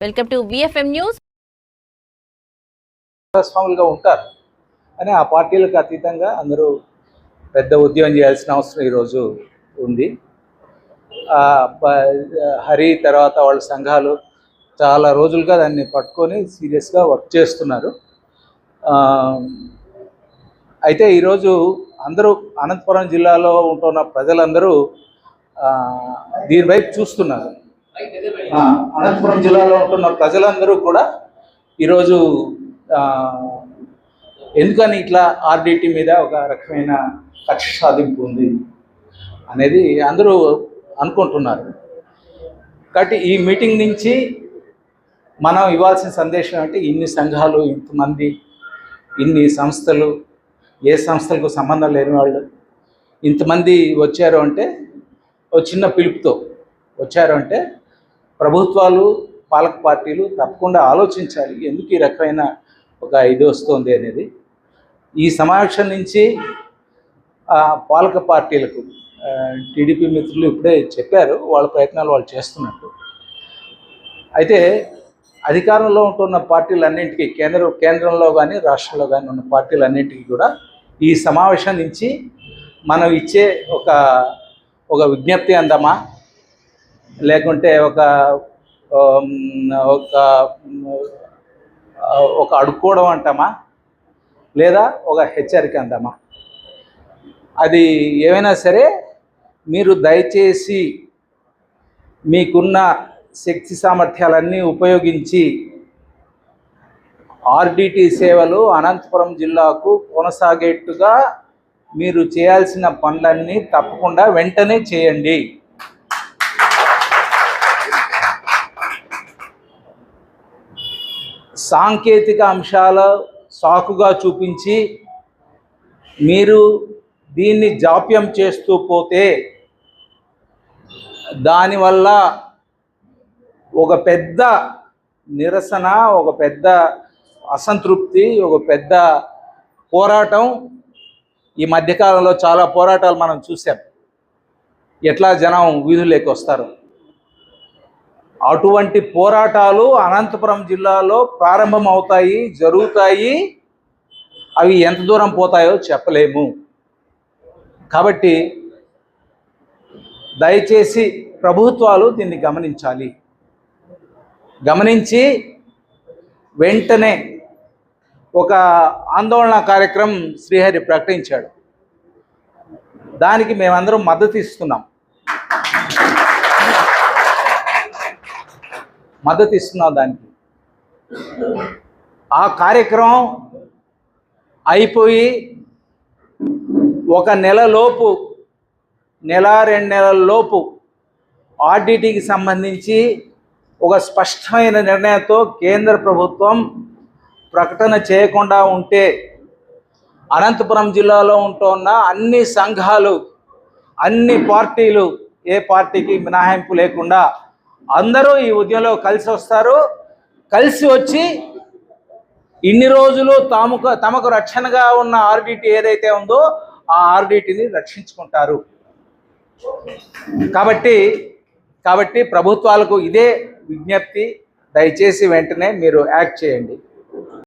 Welcome to VFM news భాగస్వాములుగా ఉంటారు. అని ఆ పార్టీలకు అతీతంగా అందరూ పెద్ద ఉద్యమం చేయాల్సిన అవసరం ఈరోజు ఉంది. హరి తర్వాత వాళ్ళ సంఘాలు చాలా రోజులుగా దాన్ని పట్టుకొని సీరియస్గా వర్క్ చేస్తున్నారు. అయితే ఈరోజు అందరూ అనంతపురం జిల్లాలో ఉంటున్న ప్రజలందరూ దీనివైపు చూస్తున్నారు. అనంతపురం జిల్లాలో ఉంటున్న ప్రజలందరూ కూడా ఈరోజు ఎందుకని ఇట్లా ఆర్డిటి మీద ఒక రకమైన కక్ష సాధింపు ఉంది అనేది అందరూ అనుకుంటున్నారు. కాబట్టి ఈ మీటింగ్ నుంచి మనం ఇవ్వాల్సిన సందేశం అంటే ఇన్ని సంఘాలు ఇంతమంది ఇన్ని సంస్థలు ఏ సంస్థలకు సంబంధం లేని వాళ్ళు ఇంతమంది వచ్చారు అంటే ఒక చిన్న పిలుపుతో వచ్చారు అంటే ప్రభుత్వాలు పాలక పార్టీలు తప్పకుండా ఆలోచించాలి. ఎందుకు ఈ రకమైన ఒక ఇది వస్తుంది అనేది? ఈ సమావేశం నుంచి పాలక పార్టీలకు టీడీపీ మిత్రులు ఇప్పుడే చెప్పారు వాళ్ళ ప్రయత్నాలు వాళ్ళు చేస్తున్నట్టు. అయితే అధికారంలో ఉంటున్న పార్టీలన్నింటికీ కేంద్ర కేంద్రంలో కానీ రాష్ట్రంలో కానీ ఉన్న పార్టీలన్నింటికీ కూడా ఈ సమావేశం నుంచి మనం ఇచ్చే ఒక ఒక విజ్ఞప్తి అందామా? లేకుంటే ఒక ఒక ఒక అడుక్కోవడం అంటామా? లేదా ఒక హెచ్చరిక అంటామా? అది ఏమైనా సరే మీరు దయచేసి మీకున్న శక్తి సామర్థ్యాలన్నీ ఉపయోగించి ఆర్డిటి సేవలు అనంతపురం జిల్లాకు కొనసాగేట్టుగా మీరు చేయాల్సిన పనులన్నీ తప్పకుండా వెంటనే చేయండి. సాంకేతిక అంశాల సాకుగా చూపించి మీరు దీన్ని జాప్యం చేస్తూ పోతే దానివల్ల ఒక పెద్ద నిరసన ఒక పెద్ద అసంతృప్తి ఒక పెద్ద పోరాటం ఈ మధ్యకాలంలో చాలా పోరాటాలు మనం చూసాం ఎట్లా జనం వీధుల్లోకి వస్తారు? అటువంటి పోరాటాలు అనంతపురం జిల్లాలో ప్రారంభం అవుతాయి జరుగుతాయి. అవి ఎంత దూరం పోతాయో చెప్పలేము. కాబట్టి దయచేసి ప్రభుత్వాలు దీన్ని గమనించాలి. గమనించి వెంటనే ఒక ఆందోళన కార్యక్రమం శ్రీహరి ప్రకటించాడు. దానికి మేమందరం మద్దతు ఇస్తున్నాం. మద్దతు ఇస్తున్నాం దానికి. ఆ కార్యక్రమం అయిపోయి ఒక నెలలోపు నెల రెండు నెలల లోపు సంబంధించి ఒక స్పష్టమైన నిర్ణయంతో కేంద్ర ప్రభుత్వం ప్రకటన చేయకుండా ఉంటే అనంతపురం జిల్లాలో ఉంటున్న అన్ని సంఘాలు అన్ని పార్టీలు ఏ పార్టీకి మినహాయింపు లేకుండా అందరూ ఈ ఉద్యమంలో కలిసి వస్తారు. కలిసి వచ్చి ఇన్ని రోజులు తాముకు తమకు రక్షణగా ఉన్న ఆర్డిటి ఏదైతే ఉందో ఆ ఆర్డిటిని రక్షించుకుంటారు. కాబట్టి కాబట్టి ప్రభుత్వాలకు ఇదే విజ్ఞప్తి. దయచేసి వెంటనే మీరు యాక్ట్ చేయండి.